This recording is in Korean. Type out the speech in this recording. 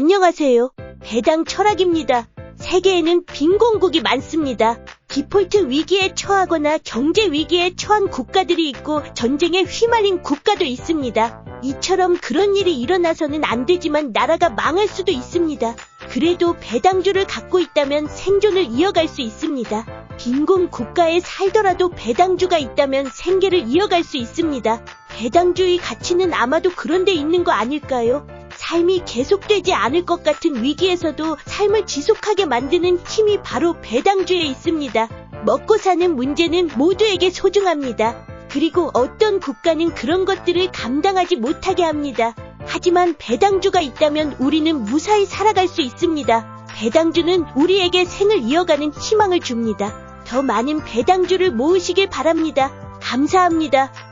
안녕하세요. 배당 철학입니다. 세계에는 빈곤국이 많습니다. 디폴트 위기에 처하거나 경제 위기에 처한 국가들이 있고 전쟁에 휘말린 국가도 있습니다. 이처럼 그런 일이 일어나서는 안 되지만 나라가 망할 수도 있습니다. 그래도 배당주를 갖고 있다면 생존을 이어갈 수 있습니다. 빈곤 국가에 살더라도 배당주가 있다면 생계를 이어갈 수 있습니다. 배당주의 가치는 아마도 그런 데 있는 거 아닐까요? 삶이 계속되지 않을 것 같은 위기에서도 삶을 지속하게 만드는 힘이 바로 배당주에 있습니다. 먹고 사는 문제는 모두에게 소중합니다. 그리고 어떤 국가는 그런 것들을 감당하지 못하게 합니다. 하지만 배당주가 있다면 우리는 무사히 살아갈 수 있습니다. 배당주는 우리에게 생을 이어가는 희망을 줍니다. 더 많은 배당주를 모으시길 바랍니다. 감사합니다.